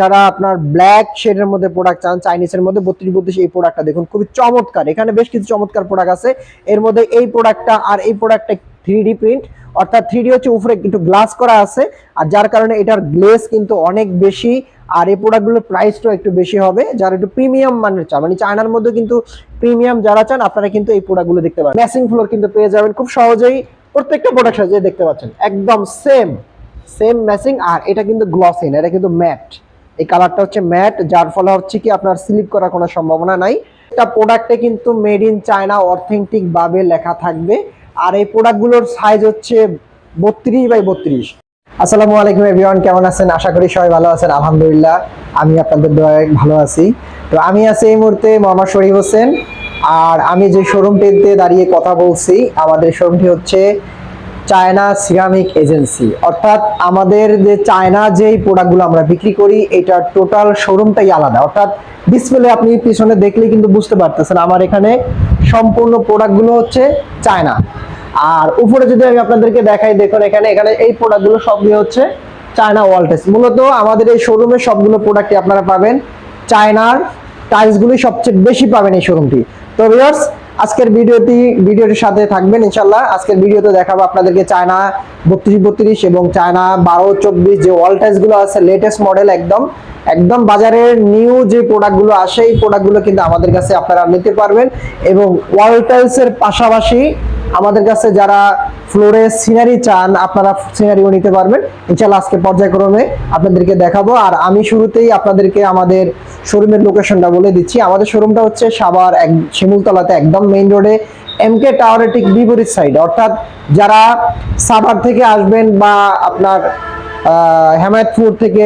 যারা আপনার ব্ল্যাক শেডের মধ্যে প্রোডাক্ট চান চাইনিজের মধ্যে বত্রিশ বত্রিশ, এই প্রোডাক্টটা দেখুন, খুবই চমৎকার। এখানে বেশ কিছু চমৎকার প্রোডাক্ট আছে। এর মধ্যে এই প্রোডাক্টটা আর এই প্রোডাক্টটা থ্রি প্রিন্ট অর্থাৎ থ্রি হচ্ছে উপরে একটু গ্লাস করা আছে, আর যার কারণে এটার গ্লেস কিন্তু অনেক বেশি, আর এই প্রোডাক্টগুলোর প্রাইসটাও একটু বেশি হবে, যারা একটু প্রিমিয়াম মানের চান মানে চায়নার মধ্যে কিন্তু প্রিমিয়াম যারা চান, আপনারা কিন্তু এই প্রোডাক্টগুলো দেখতে পাবেন ম্যাসিং ফ্লোর কিন্তু পেয়ে যাবেন খুব সহজেই, প্রত্যেকটা প্রোডাক্ট সাজিয়ে দেখতে পাচ্ছেন, একদম সেম সেম ম্যাচিং আর এটা কিন্তু গ্লসিন এটা কিন্তু ম্যাট এই কালারটা হচ্ছে ম্যাট, যার ফলে হচ্ছে কি আপনার স্লিপ করার কোনো সম্ভাবনা নাই। এটা প্রোডাক্টে কিন্তু মেড ইন চায়না অথেন্টিক ভাবে লেখা থাকবে। আর এই প্রোডাক্টগুলোর সাইজ হচ্ছে বত্রিশ বাই বত্রিশ। আসসালামু আলাইকুম এভরিওয়ান কেমন আছেন? আশা করি সবাই ভালো আছেন, আলহামদুলিল্লাহ। আমি আপনাদের দোয়ায় ভালো আছি। তো আমি আছি এই মুহূর্তে মোহাম্মদ শরীফ হোসেন। আর আমি যে শোরুমটিতে দাঁড়িয়ে কথা বলছি, আমাদের শোরুমটি হচ্ছে চায়না সিরামিক এজেন্সি। অর্থাৎ আমাদের যে চায়না যেই প্রোডাক্টগুলো আমরা বিক্রি করি এটা টোটাল শোরুমটাই আলাদা। অর্থাৎ ডিসপ্লে আপনি পিছনে দেখলে কিন্তু বুঝতে পারতেছেন আমার এখানে সম্পূর্ণ প্রোডাক্টগুলো হচ্ছে চায়না। আর উপরে যদি আমি আপনাদেরকে দেখাই, দেখুন এখানে এখানে এই প্রোডাক্টগুলো সবগুলো হচ্ছে চায়না ওয়ালটেস। মূলত আমাদের এই শোরুমে সবগুলো প্রোডাক্টই আপনারা পাবেন। চায়নার টাইলসগুলি সবচেয়ে বেশি পাবেন এই শোরুমটি তো ভিউয়ার্স আজকের ভিডিওটি, ভিডিওটির সাথে থাকবেন ইনশাল্লাহ আজকের ভিডিওতে দেখাবো আপনাদেরকে চায়না বত্রিশ বত্রিশ এবং চায়না বারো চব্বিশ যে ওয়ালগুলো আছে লেটেস্ট মডেল একদম একদম বাজারের নিউ যে প্রোডাক্টগুলো আসে, এই প্রোডাক্টগুলো কিন্তু আমাদের কাছে আপনারা নিতে পারবেন। এবং ওয়াল টাইসের পাশাপাশি আমাদের কাছে যারা ফ্লোরে সিনারি চান, আপনারা সিনারিও নিতে পারবেন। ইনশাল্লাহ আজকে পর্যায়ক্রমে আপনাদেরকে দেখাবো। আর আমি শুরুতেই আপনাদেরকে আমাদের শোরুমের লোকেশনটা বলে দিচ্ছি। আমাদের শোরুমটা হচ্ছে সাভার এক, শিমুলতলাতে, একদম মেইন রোডে এমকে টাওয়ারের ঠিক বিপরীত সাইড অর্থাৎ যারা সাভার থেকে আসবেন বা আপনার হেমায়তপুর থেকে,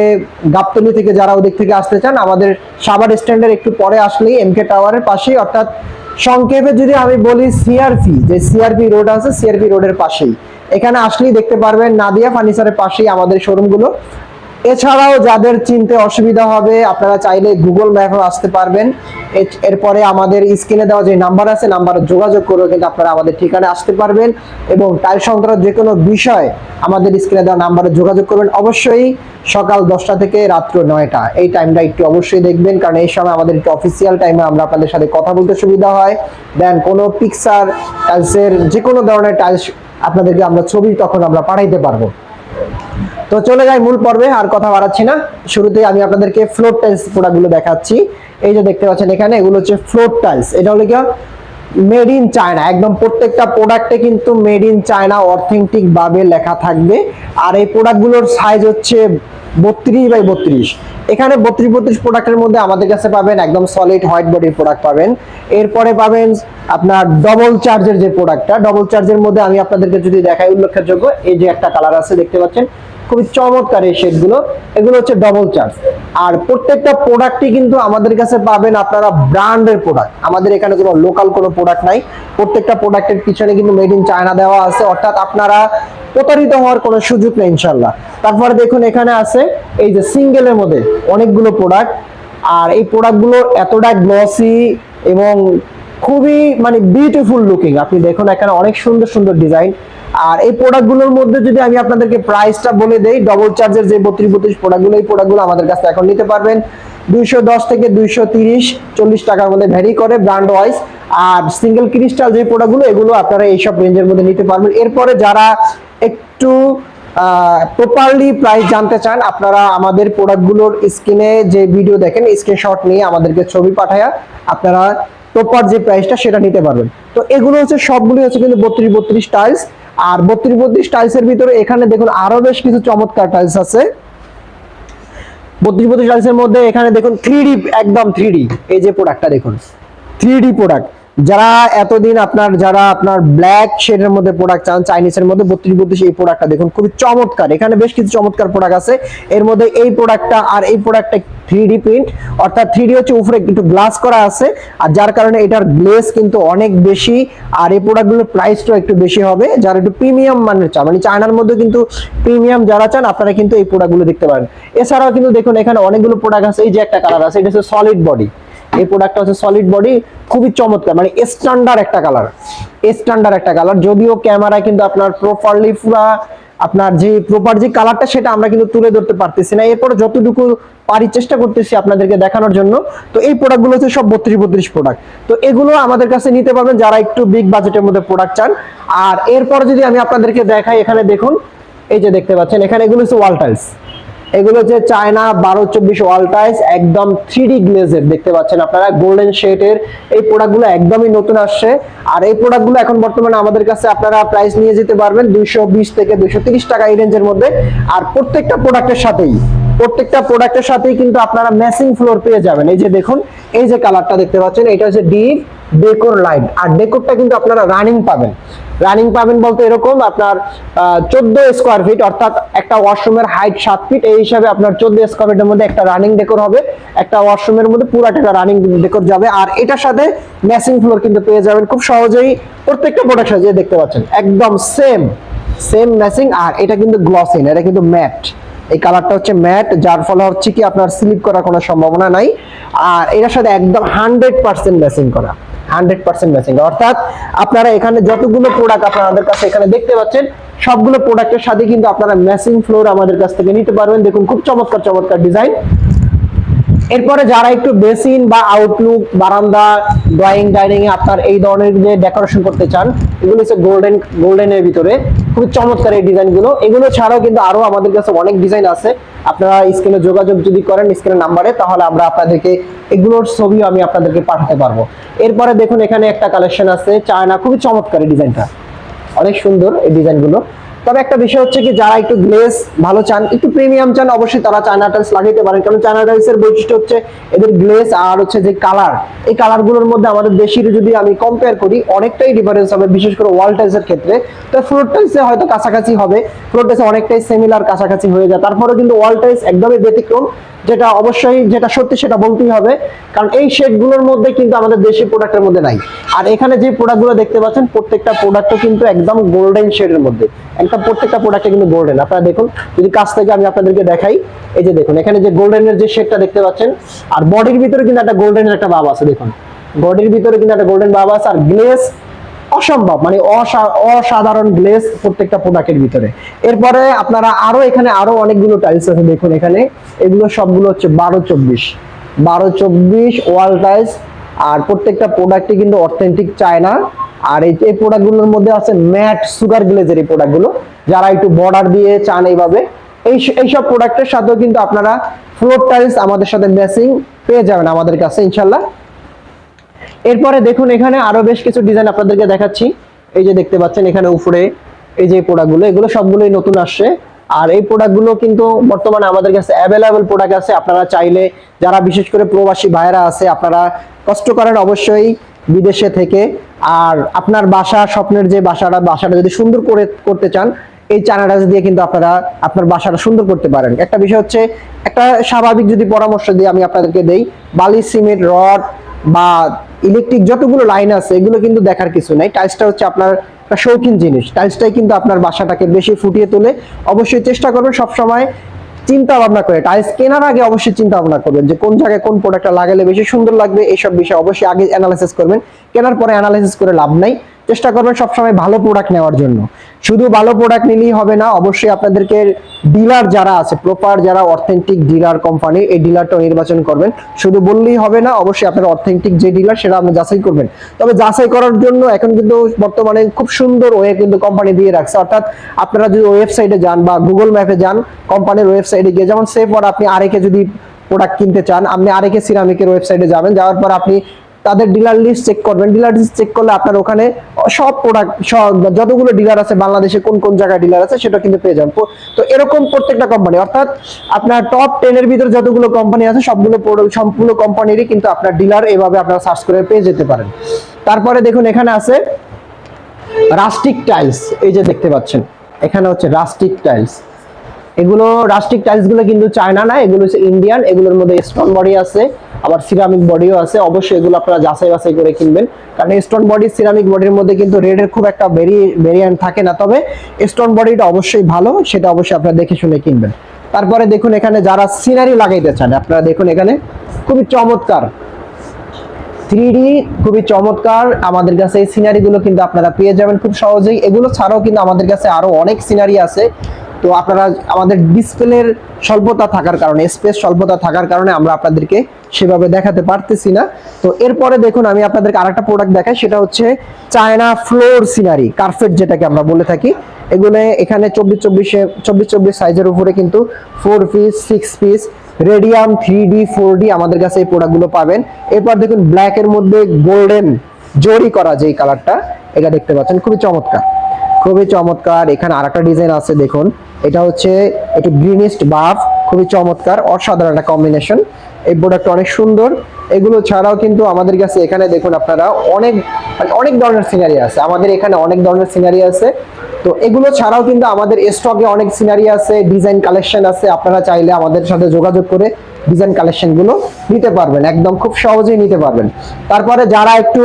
গাবতলি থেকে যারা ওদিক থেকে আসতে চান, আমাদের সাভার স্ট্যান্ডের একটু পরে আসলেই এমকে টাওয়ারের পাশেই। অর্থাৎ সংক্ষেপে যদি আমি বলি সিআরপি যে সিআরপি রোড আছে সিআরপি রোডের পাশেই। এখানে আসলেই দেখতে পারবেন নাদিয়া ফার্নিচারের পাশেই আমাদের শোরুমগুলো এছাড়াও যাদের চিনতে অসুবিধা হবে, আপনারা চাইলে গুগল ম্যাপে আসতে পারবেন। এরপরে আমাদের স্ক্রিনে দেওয়া যে নাম্বার আছে, নাম্বারে যোগাযোগ করে কিন্তু আপনারা আমাদের ঠিকানায় আসতে পারবেন এবং টাইল সংক্রান্ত যে কোনো বিষয় আমাদের স্ক্রিনে দেওয়া নাম্বারে যোগাযোগ করবেন। অবশ্যই সকাল দশটা থেকে রাত্র নয়টা। এই টাইমটা একটু অবশ্যই দেখবেন, কারণ এই সময় আমাদের একটু অফিসিয়াল টাইমে আমরা আপনাদের সাথে কথা বলতে সুবিধা হয়। দেন কোনো পিকচার টাইলসের যে কোনো ধরনের টাইলস আপনাদেরকে আমরা ছবি তখন আমরা পাঠাইতে পারব। তো চলে যাই মূল পর্বে, আর কথা বাড়াচ্ছি না। শুরুতে আমি আপনাদেরকে ফ্লোর টাইলস প্রোডাক্টগুলো দেখাচ্ছি। এই যে দেখতে পাচ্ছেন এখানে, এগুলো হচ্ছে ফ্লোর টাইলস এটা হলো কি মেড ইন চায়না একদম প্রত্যেকটা প্রোডাক্টে কিন্তু মেড ইন চায়না অথেন্টিক ভাবে লেখা থাকবে। আর এই প্রোডাক্টগুলোর সাইজ হচ্ছে বত্রিশ বাই বত্রিশ। এখানে বত্রিশ বত্রিশ প্রোডাক্টের মধ্যে আমাদের কাছে পাবেন একদম সলিড হোয়াইট বডির প্রোডাক্ট পাবেন। এরপরে পাবেন আপনার ডবল চার্জের যে প্রোডাক্টটা ডবল চার্জের মধ্যে আমি আপনাদেরকে যদি দেখাই উল্লেখযোগ্য, এই যে একটা কালার আছে, দেখতে পাচ্ছেন? খুবই চমৎকার এই শেডগুলো। এগুলো হচ্ছে ডবল চার্জ আর প্রত্যেকটা প্রোডাক্টই কিন্তু আমাদের কাছে পাবেন আপনারা ব্র্যান্ডের প্রোডাক্ট আমাদের এখানে কোনো লোকাল কোনো প্রোডাক্ট নাই। প্রত্যেকটা প্রোডাক্টের পিছনে কিন্তু মেড ইন চায়না দেওয়া আছে। অর্থাৎ আপনারা প্রতারিত হওয়ার কোনো সুযোগ নেই ইনশাল্লাহ তারপরে দেখুন, এখানে আছে এই যে সিঙ্গেলের মধ্যে অনেকগুলো প্রোডাক্ট আর এই প্রোডাক্টগুলো এতটা গ্লসি এবং খুবই মানে বিউটিফুল লুকিং আপনি দেখুন, এখানে অনেক সুন্দর সুন্দর ডিজাইন আর এই প্রোডাক্টগুলোর মধ্যে যদি আমি আপনাদেরকে প্রাইসটা বলে দেই ডবল চার্জের যে বত্রিশ বত্রিশ প্রোডাক্টগুলো এই প্রোডাক্টগুলো আমাদের কাছে এখন নিতে পারবেন। দুইশো দশ থেকে দুইশো তিরিশ, চল্লিশ টাকার মধ্যে ভ্যারি করে ব্র্যান্ড ওয়াইজ আর সিঙ্গেল ক্রিস্টাল যে প্রোডাক্টগুলো এগুলো আপনারা এইসব রেঞ্জের মধ্যে নিতে পারবেন। এরপরে যারা একটু প্রপারলি প্রাইস জানতে চান, আপনারা আমাদের প্রোডাক্টগুলোর স্ক্রিনে যে ভিডিও দেখেন স্ক্রিনশট নিয়ে আমাদেরকে ছবি পাঠায়া আপনারা প্রপার যে প্রাইসটা সেটা নিতে পারবেন। তো এগুলো হচ্ছে সবগুলো হচ্ছে কিন্তু বত্রিশ বত্রিশ টাইলস আর বত্রিশ বত্রিশ টাইলসের ভিতরে এখানে দেখুন আরও বেশ কিছু চমৎকার টাইলস আছে। বত্রিশ বত্রিশ টাইলসের মধ্যে এখানে দেখুন থ্রি একদম থ্রি এই যে প্রোডাক্টটা দেখুন থ্রি প্রোডাক্ট যারা এতদিন আপনার, যারা আপনার ব্ল্যাক শেডের মধ্যে প্রোডাক্ট চান চাইনিজের মধ্যে বত্রিশ বত্রিশ এই প্রোডাক্টটা দেখুন, খুবই চমৎকার। এখানে বেশ কিছু চমৎকার প্রোডাক্ট আছে। এর মধ্যে এই প্রোডাক্টটা আর এই প্রোডাক্টটা থ্রি প্রিন্ট, অর্থাৎ থ্রি হচ্ছে উপরে একটু গ্লাস করা আছে, আর যার কারণে এটার গ্লেস কিন্তু অনেক বেশি, আর এই প্রোডাক্টগুলোর প্রাইসটাও একটু বেশি হবে, যারা একটু প্রিমিয়াম মানের চান মানে চায়নার মধ্যে কিন্তু প্রিমিয়াম যারা চান, আপনারা কিন্তু এই প্রোডাক্টগুলো দেখতে পারেন। এছাড়াও কিন্তু দেখুন, এখানে অনেকগুলো প্রোডাক্ট আছে, এই যে একটা কালার আছে, এটা হচ্ছে সলিড বডি এই প্রোডাক্টটা হচ্ছে সলিড বডি খুবই চমৎকার মানে স্ট্যান্ডার্ড একটা কালার স্ট্যান্ডার্ড একটা কালার, যদিও ক্যামেরায় কিন্তু আপনার প্রপারলি পুরা আপনার যে প্রপার যে কালারটা সেটা আমরা কিন্তু তুলে ধরতে পারতেছি না। এরপরে যতটুকু পারি চেষ্টা করতেছি আপনাদেরকে দেখানোর জন্য, তো এই প্রোডাক্টগুলো হচ্ছে সব বত্রিশ বত্রিশ প্রোডাক্ট তো এগুলো আমাদের কাছে নিতে পারবেন যারা একটু বিগ বাজেটের মধ্যে প্রোডাক্ট চান। আর এরপর যদি আমি আপনাদেরকে দেখাই, এখানে দেখুন, এই যে দেখতে পাচ্ছেন, এখানে এগুলো হচ্ছে ওয়াল টাইলস এগুলো হচ্ছে চায়না বারো চব্বিশ ওয়াল টাইলস, একদম থ্রি ডি গ্লেজের দেখতে পাচ্ছেন আপনারা গোল্ডেন শেডের এই প্রোডাক্টগুলো একদমই নতুন আসছে। আর এই প্রোডাক্টগুলো এখন বর্তমানে আমাদের কাছে আপনারা প্রাইস নিয়ে যেতে পারবেন দুইশো বিশ থেকে দুইশো তিরিশ টাকা এই রেঞ্জের মধ্যে। আর প্রত্যেকটা প্রোডাক্টের সাথেই, প্রত্যেকটা প্রোডাক্টের সাথেই কিন্তু আপনারা ম্যাচিং ফ্লোর পেয়ে যাবেন। এই যে দেখুন, এই যে কালারটা দেখতে পাচ্ছেন, এটা হচ্ছে ডিপ ডেকোর লাইট আর ডেকোরটা কিন্তু আপনারা রানিং পাবেন। রানিং পাবেন বলতে এরকম আপনার চোদ্দ স্কোয়ার ফিট অর্থাৎ একটা ওয়াশরুমের হাইট সাত ফিট এই হিসাবে আপনার চোদ্দ স্কোয়ার ফিটের মধ্যে একটা রানিং ডেকোর হবে। একটা ওয়াশরুমের মধ্যে পুরাটা একটা রানিং ডেকোর যাবে। আর এটার সাথে ম্যাচিং ফ্লোর কিন্তু পেয়ে যাবেন খুব সহজেই। প্রত্যেকটা প্রোডাক্ট সাজিয়ে দেখতে পাচ্ছেন। একদম সেম সেম ম্যাচিং আর এটা কিন্তু গ্লসিন এটা কিন্তু ম্যাট এই কালারটা হচ্ছে ম্যাট যার ফলে হচ্ছে কি আপনার স্লিপ করার কোনো সম্ভাবনা নাই। আর এটার সাথে একদম হান্ড্রেড পার্সেন্ট ম্যাচিং করা। হান্ড্রেড পার্সেন্ট ম্যাচিং অর্থাৎ আপনারা এখানে যতগুলো প্রোডাক্ট আপনাদের কাছে এখানে দেখতে পাচ্ছেন, সবগুলো প্রোডাক্টের সাথে কিন্তু আপনারা ম্যাচিং ফ্লোর আমাদের কাছ থেকে নিতে পারবেন। দেখুন, খুব চমৎকার চমৎকার ডিজাইন এরপরে যারা একটু বেসিন বা আউটলুক, বারান্দা, ড্রয়িং, ডাইনিং এ আপনার এই ধরনের যে ডেকোরেশন করতে চান, এগুলো হচ্ছে গোল্ডেন, গোল্ডেনের ভিতরে। খুব চমৎকার এই ডিজাইনগুলো। এগুলো ছাড়াও কিন্তু আরও আমাদের কাছে অনেক ডিজাইন আছে। আপনারা স্ক্রিনে যোগাযোগ যদি করেন স্ক্রিনের নাম্বারে, তাহলে আমরা আপনাদেরকে এগুলোর ছবিও আমি আপনাদেরকে পাঠাতে পারব। এরপরে দেখুন এখানে একটা কালেকশন আছে, চায়না। খুবই চমৎকার এই ডিজাইনটা। অনেক সুন্দর এই ডিজাইনগুলো। তবে একটা বিষয় হচ্ছে কি, যারা একটু গ্লেস ভালো চান, একটু প্রিমিয়াম চান, অবশ্যই তারা চায়না টাইলস লাগাইতে পারেন। কারণ চায়না টাইলস এর বৈশিষ্ট্য হচ্ছে এদের গ্লেস আর হচ্ছে যে কালার এই কালারগুলোর মধ্যে আমাদের দেশির যদি আমি কম্পেয়ার করি, অনেকটাই ডিফারেন্স হবে, বিশেষ করে ওয়াল টাইলস এর ক্ষেত্রে। তো ফ্লোর টাইলসে হয়তো কাছাকাছি হবে ফ্লোর টাইলসে অনেকটাই সিমিলার কাছাকাছি হয়ে যায়। তারপরে কিন্তু ওয়াল টাইলস একদমই ব্যতিক্রম। যেটা অবশ্যই যেটা সত্যি সেটা বলতেই হবে। কারণ এই শেডগুলোর মধ্যে কিন্তু আমাদের দেশি প্রোডাক্টের মধ্যে নাই। আর এখানে যে প্রোডাক্টগুলো দেখতে পাচ্ছেন, প্রত্যেকটা প্রোডাক্টও কিন্তু একদম গোল্ডেন শেডের মধ্যে। একদম প্রত্যেকটা প্রোডাক্টে কিন্তু গোল্ডেন আপনারা দেখুন, যদি কাছ থেকে আমি আপনাদেরকে দেখাই, এই যে দেখুন, এখানে যে গোল্ডেনের যে শেডটা দেখতে পাচ্ছেন, আর বডির ভিতরে কিন্তু একটা গোল্ডেনের একটা ভাব আছে, দেখুন। বডির ভিতরে কিন্তু একটা গোল্ডেন ভাব আছে, আর গ্লেস অসম্ভব মানে অসাধারণ গ্লেস প্রত্যেকটা প্রোডাক্টের ভিতরে। এরপরে আপনারা আরও এখানে আরও অনেকগুলো টাইলস আছে, দেখুন এখানে। এগুলো সবগুলো হচ্ছে বারো চব্বিশ। বারো চব্বিশ ওয়াল টাইলস আর প্রত্যেকটা প্রোডাক্টই কিন্তু অথেন্টিক চায়না আর এই এই প্রোডাক্টগুলোর মধ্যে আছে ম্যাট সুগার গ্লেজের এই প্রোডাক্টগুলো যারা একটু বর্ডার দিয়ে চান এইভাবে। এই এইসব প্রোডাক্টের সাথেও কিন্তু আপনারা ফ্লোর টাইলস আমাদের সাথে ম্যাচিং পেয়ে যাবেন আমাদের কাছে, ইনশাল্লাহ। এরপরে দেখুন এখানে আরও বেশ কিছু ডিজাইন আপনাদেরকে দেখাচ্ছি। এই যে দেখতে পাচ্ছেন এখানে উপরে এই যে প্রোডাক্টগুলো এগুলো সবগুলোই নতুন আসছে। আর এই প্রোডাক্টগুলো কিন্তু বর্তমানে আমাদের কাছে অ্যাভেলেবল প্রোডাক্ট আছে। আপনারা চাইলে যারা বিশেষ করে প্রবাসী ভাইরা আছে, আপনারা কষ্ট করেন অবশ্যই বিদেশে থেকে। আর আপনার বাসা, স্বপ্নের যে বাসাটা বাসাটা যদি সুন্দর করে করতে চান, এই চানাডাস দিয়ে কিন্তু আপনারা আপনার বাসাটা সুন্দর করতে পারেন। একটা বিষয় হচ্ছে, একটা স্বাভাবিক যদি পরামর্শ দিয়ে আমি আপনাদেরকে দেই, বালি, সিমেন্ট, রড বা ইলেকট্রিক যতগুলো লাইন আছে, এগুলো কিন্তু দেখার কিছু নাই। টাইলসটা হচ্ছে আপনার শৌখিন জিনিস। টাইলসটাই কিন্তু আপনার বাসাটাকে বেশি ফুটিয়ে তোলে। অবশ্যই চেষ্টা করবেন সবসময় চিন্তা ভাবনা করে। টাইলস কেনার আগে অবশ্যই চিন্তা ভাবনা করবেন যে কোন জায়গায় কোন প্রোডাক্টটা লাগালে বেশি সুন্দর লাগবে এইসব বিষয়ে অবশ্যই আগে অ্যানালাইসিস করবেন। কেনার পরে অ্যানালাইসিস করে লাভ নাই। চেষ্টা করবেন সবসময় ভালো প্রোডাক্ট নেওয়ার জন্য। শুধু ভালো প্রোডাক্ট নিলেই হবে না, অবশ্যই আপনাদেরকে ডিলার যারা আছে প্রপার যারা অথেন্টিক ডিলার কোম্পানি এই ডিলারটা নির্বাচন করবেন। শুধু বললেই হবে না, অবশ্যই আপনার অথেন্টিক যে ডিলার সেটা আপনি যাচাই করবেন। তবে যাচাই করার জন্য এখন কিন্তু বর্তমানে খুব সুন্দর ওয়ে কিন্তু কোম্পানি দিয়ে রাখছে। অর্থাৎ আপনারা যদি ওয়েবসাইটে যান বা গুগল ম্যাপে যান কোম্পানির ওয়েবসাইটে গিয়ে, যেমন সেফ আপনি আরেকে যদি প্রোডাক্ট কিনতে চান, আপনি আরেকে সিরামিকের ওয়েবসাইটে যাবেন, যাওয়ার পর আপনি তাদের ডিলার লিস্ট চেক করবেন। ডিলার লিস্ট চেক করলে আপনার ওখানে সব প্রোডাক্ট সব যতগুলো ডিলার আছে বাংলাদেশে কোন কোন জায়গায় ডিলার আছে সেটা কিন্তু পেয়ে যাবেন। তো এরকম প্রত্যেকটা কোম্পানি অর্থাৎ আপনার টপ টেন এর ভিতরে যতগুলো কোম্পানি আছে সবগুলো সম্পূর্ণ কোম্পানিরই কিন্তু আপনার ডিলার এভাবে আপনারা সার্চ করে পেয়ে যেতে পারেন। তারপরে দেখুন, এখানে আছে রাস্টিক টাইলস এই যে দেখতে পাচ্ছেন। এখানে হচ্ছে রাস্টিক টাইলস এগুলো রাস্টিক টাইলসগুলো কিন্তু চায়না না, এগুলো হচ্ছে ইন্ডিয়ান এগুলোর মধ্যে স্টোন বডি আছে। আবার সিরামিক বডিও আছে। অবশ্যই এগুলো আপনারা যাচাই বাছাই করে কিনবেন। কারণ স্টোন বডি সিরামিক বডির মধ্যে কিন্তু রেডের খুব একটা ভেরিয়েন্ট থাকে না। তবে স্টোন বডিটা অবশ্যই ভালো, সেটা অবশ্যই আপনারা দেখে শুনে কিনবেন। তারপরে দেখুন এখানে যারা সিনারি লাগাইতে চান, আপনারা দেখুন এখানে খুবই চমৎকার। থ্রি খুবই চমৎকার। আমাদের কাছে এই সিনারি গুলো কিন্তু আপনারা পেয়ে যাবেন খুব সহজেই। এগুলো ছাড়াও কিন্তু আমাদের কাছে আরও অনেক সিনারি আছে। তো আপনারা আমাদের ডিসপ্লের স্বল্পতা থাকার কারণে স্পেস স্বল্পতা থাকার কারণে আমরা আপনাদেরকে সেভাবে দেখাতে পারতেছি না। তো এরপরে দেখুন, আমি আপনাদেরকে আরেকটা প্রোডাক্ট দেখাই, সেটা হচ্ছে চায়না ফ্লোর সিনারি কার্পেট যেটাকে আমরা বলে থাকি। এগুলো এখানে চব্বিশ চব্বিশে, চব্বিশ চব্বিশ সাইজের উপরে কিন্তু four piece six piece radium three D four D আমাদের কাছে এই প্রোডাক্টগুলো পাবেন। এরপর দেখুন ব্ল্যাক এর মধ্যে গোল্ডেন জরি করা যে কালারটা এটা দেখতে পাচ্ছেন, খুবই চমৎকার। খুবই চমৎকার, এখানে আরেকটা ডিজাইন আছে, দেখুন। এটা হচ্ছে একটু গ্রিনিস্ট বাফ খুবই চমৎকার, অসাধারণ একটা কম্বিনেশন এই প্রোডাক্ট অনেক সুন্দর। এগুলো ছাড়াও কিন্তু আমাদের কাছে এখানে দেখুন আপনারা অনেক মানে অনেক ধরনের সিনারি আছে। আমাদের এখানে অনেক ধরনের সিনারি আছে। তো এগুলো ছাড়াও কিন্তু আমাদের স্টকে অনেক সিনারি আছে ডিজাইন কালেকশন আছে। আপনারা চাইলে আমাদের সাথে যোগাযোগ করে ডিজাইন কালেকশনগুলো নিতে পারবেন। একদম খুব সহজেই নিতে পারবেন। তারপরে যারা একটু,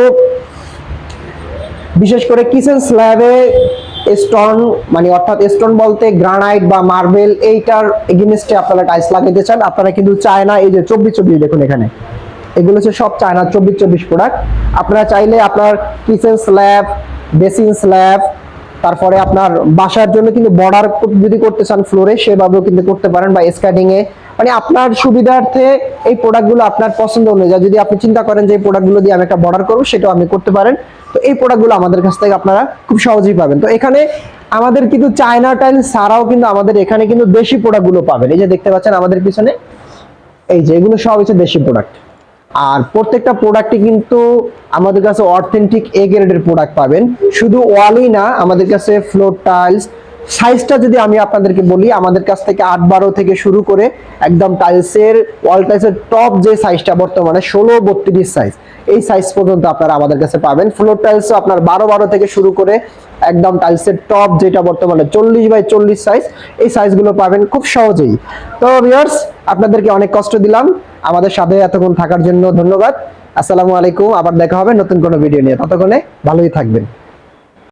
বিশেষ করে কিচেন স্ল্যাবে স্টোন মানে অর্থাৎ স্টোন বলতে গ্রানাইট বা মার্বেল এইটার এগেনস্টে আপনারা টাইলস লাগাইতে চান আপনারা কিন্তু চায়না এই যে চব্বিশ চব্বিশ দেখুন এখানে। এগুলো হচ্ছে সব চায়না চব্বিশ চব্বিশ প্রোডাক্ট আপনারা চাইলে আপনার কিচেন স্ল্যাব বেসিন স্ল্যাব তারপরে আপনার বাসার জন্য কিন্তু বর্ডার যদি করতে চান ফ্লোরে সেভাবেও কিন্তু করতে পারেন বা স্ক্যাডিং এ। মানে আপনার সুবিধার্থে এই প্রোডাক্টগুলো আপনার পছন্দ অনুযায়ী, যদি আপনি চিন্তা করেন যে এই প্রোডাক্টগুলো দিয়ে আমি একটা বর্ডার করব, সেটাও আপনি করতে পারেন। তো এই প্রোডাক্টগুলো আমাদের কাছ থেকে আপনারা খুব সহজেই পাবেন। তো এখানে আমাদের কিন্তু চায়না টাইল ছাড়াও কিন্তু আমাদের এখানে কিন্তু দেশি প্রোডাক্টগুলো পাবেন। এই যে দেখতে পাচ্ছেন আমাদের পিছনে, এই যে এগুলো সব হচ্ছে দেশি প্রোডাক্ট আর প্রত্যেকটা প্রোডাক্টই কিন্তু আমাদের কাছে অথেন্টিক এ গ্রেডের প্রোডাক্ট পাবেন। শুধু ওয়ালই না, আমাদের কাছে ফ্লোর টাইলস সাইজটা যদি আমি আপনাদেরকে বলি, আমাদের কাছ থেকে আট বারো থেকে শুরু করে একদম টাইলসের, ওয়াল টাইলসের টপ যে সাইজটা বর্তমানে, ষোলো বত্রিশ সাইজ। এই সাইজ পর্যন্ত আপনারা আমাদের কাছে পাবেন। ফ্লোর টাইলসও আপনার বারো বারো থেকে শুরু করে একদম টাইলসের টপ যেটা বর্তমানে চল্লিশ বাই চল্লিশ সাইজ, এই সাইজগুলো পাবেন খুব সহজেই। তো ভিউয়ার্স আপনাদেরকে অনেক কষ্ট দিলাম। আমাদের সাথে এতক্ষণ থাকার জন্য ধন্যবাদ। আসসালামু আলাইকুম। আবার দেখা হবে নতুন কোনো ভিডিও নিয়ে। ততক্ষণে ভালোই থাকবেন।